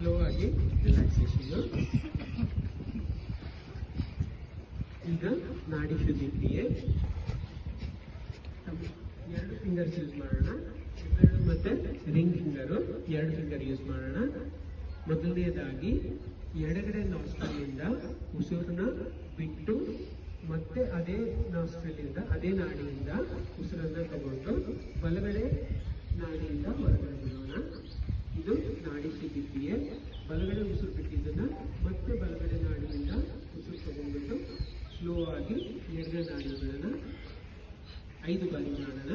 Relaxation ಈಗ ನಾಡಿ ಶುದ್ಧಿ ಕ್ರಿಯೆ ಎರಡು ಫಿಂಗರ್ಸ್ ಯೂಸ್ ಮಾಡೋಣ. ಮತ್ತೆ ರಿಂಗ್ ಫಿಂಗರು ಎರಡು ಫಿಂಗರ್ ಯೂಸ್ ಮಾಡೋಣ. ಮೊದಲನೇದಾಗಿ ಎಡಗಡೆ ನಾಸ್ಟ್ರಲಿಂದ ಉಸಿರನ್ನ ಬಿಟ್ಟು ಮತ್ತೆ ಅದೇ ನಾಸ್ಟ್ರಲಿಂದ ಅದೇ ನಾಡಿಯಿಂದ ಉಸಿರನ್ನ ಕ್ರಿಯೆ ಬಲಗಡೆ ಉಸಿರು ಬಿಟ್ಟಿದ್ದನ್ನು ಮತ್ತೆ ಬಲಗಡೆ ನಾಡಿನಿಂದ ಉಸಿರು ತಗೊಂಡ್ಬಿಟ್ಟು ಸ್ಲೋ ಆಗಿ ಎರಡನೇ ನಾಡಿ ಬಿಡೋಣ ಐದು ಬಾರಿ ಮಾಡೋಣ